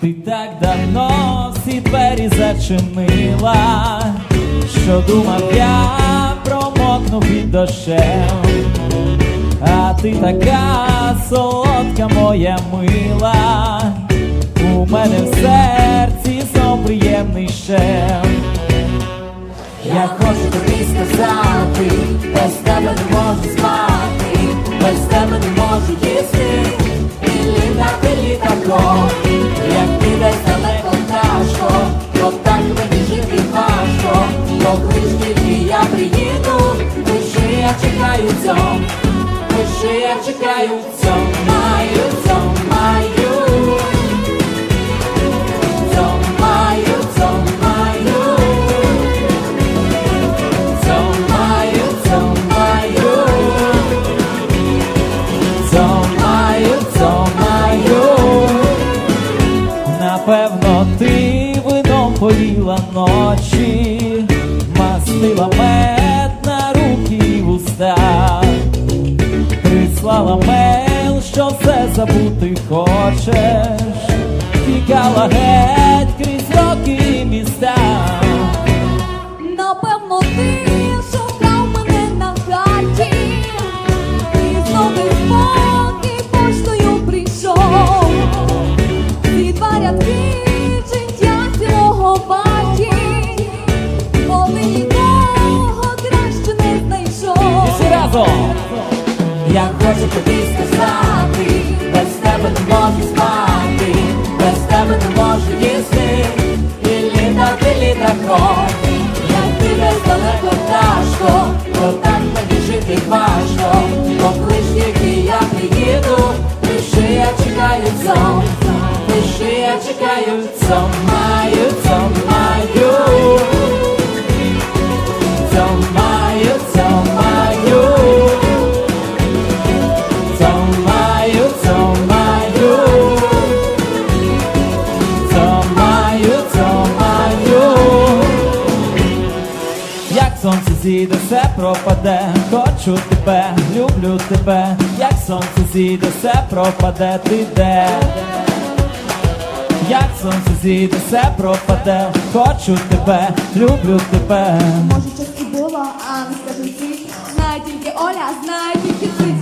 ти так давно всі двері зачинила, що думав я промокну під дощем, а ти така солодка моя мила, у мене в серці сон приємний щем. Я хочу тобі сказати, без тебе не можу спати, без тебе не можу їсти, і літати літаком, як ти десь далеко пташко, то так мені жити важко, то лиш тільки я приїду, лише я чекаю цьом, лише я чекаю цьом, маю, цьом, маю. Цьом маю, цьом маю. Цьомаю, цьомаю, цьомаю, цьомаю. Напевно, ти вином поїла ночі, мастила мед прислала мейл, що все забути хочеш, тікала геть крізь роки і міста. Напевно, ти шукав мене на хаті, і знову спокій поштою прийшов. Ці два рядки життя цілого баті, нікого краще не знайшов. Всі разом! Я хочу тобі сказати, без тебе не можу спати, без тебе не можу їсти, і літати літаком, як ти десь далеко пташко, то так мені жити важко, поклич тільки я приїду, лише я чекаю цьом, лише я чекаю цьом, зійде, все пропаде, хочу тебе, люблю тебе, як сонце зійде, все пропаде, ти де. Як сонце зійде, все пропаде, хочу тебе, люблю тебе. Може, щось і було, а не скажу всі. Знає тільки Оля, знає тільки ти.